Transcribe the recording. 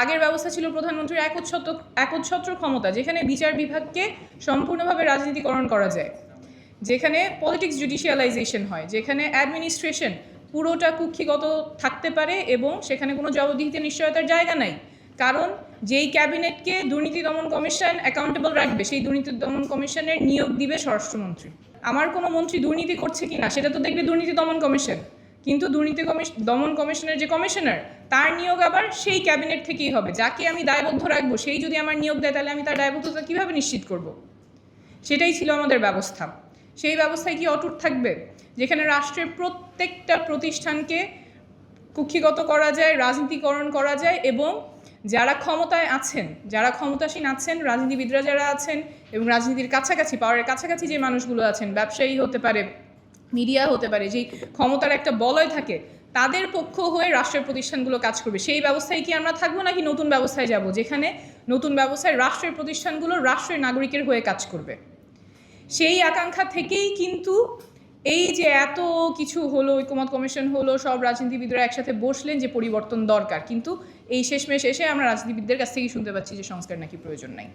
আগের ব্যবস্থা ছিল প্রধানমন্ত্রীর একচ্ছত্র একচ্ছত্র ক্ষমতা, যেখানে বিচার বিভাগকে সম্পূর্ণভাবে রাজনীতিকরণ করা যায়। যেখানে পলিটিক্স জুডিশিয়ালাইজেশন হয়, যেখানে অ্যাডমিনিস্ট্রেশন পুরোটা কুক্ষিগত থাকতে পারে এবং সেখানে কোনো জবাবদিহিতে নিশ্চয়তার জায়গা নাই। কারণ যেই ক্যাবিনেটকে দুর্নীতি দমন কমিশন অ্যাকাউন্টেবল রাখবে, সেই দুর্নীতি দমন কমিশনের নিয়োগ দিবে স্বরাষ্ট্রমন্ত্রী। আমার কোনো মন্ত্রী দুর্নীতি করছে কি না সেটা তো দেখবে দুর্নীতি দমন কমিশন। কিন্তু দুর্নীতি কমিশন দমন কমিশনের যে কমিশনার, তার নিয়োগ আবার সেই ক্যাবিনেট থেকেই হবে। যাকে আমি দায়বদ্ধ রাখব, সেই যদি আমার নিয়োগ দেয়, তাহলে আমি তার দায়বদ্ধতা কীভাবে নিশ্চিত করব? সেটাই ছিল আমাদের ব্যবস্থা। সেই ব্যবস্থায় কি অটুট থাকবে? যেখানে রাষ্ট্রের প্রত্যেকটা প্রতিষ্ঠানকে কুক্ষিগত করা যায়, রাজনীতিকরণ করা যায় এবং যারা ক্ষমতায় আছেন, যারা ক্ষমতাসীন আছেন, রাজনীতিবিদরা যারা আছেন এবং রাজনীতির কাছাকাছি, পাওয়ারের কাছাকাছি যে মানুষগুলো আছেন, ব্যবসায়ী হতে পারে মিডিয়া হতে পারে, যেই ক্ষমতার একটা বলয় থাকে, তাদের পক্ষ হয়ে রাষ্ট্রের প্রতিষ্ঠানগুলো কাজ করবে। সেই ব্যবস্থায় কি আমরা থাকব নাকি নতুন ব্যবস্থায় যাব? যেখানে নতুন ব্যবস্থায় রাষ্ট্রের প্রতিষ্ঠানগুলো রাষ্ট্রের নাগরিকের হয়ে কাজ করবে। সেই আকাঙ্ক্ষা থেকেই কিন্তু এই যে এত কিছু হলো ঐকমত কমিশন হলো, সব রাজনীতিবিদরা একসাথে বসলেন যে পরিবর্তন দরকার। কিন্তু এই শেষমেশ এসে আমরা রাজনীতিবিদদের কাছ থেকেই শুনতে পাচ্ছি যে সংস্কার নাকি প্রয়োজন নাই।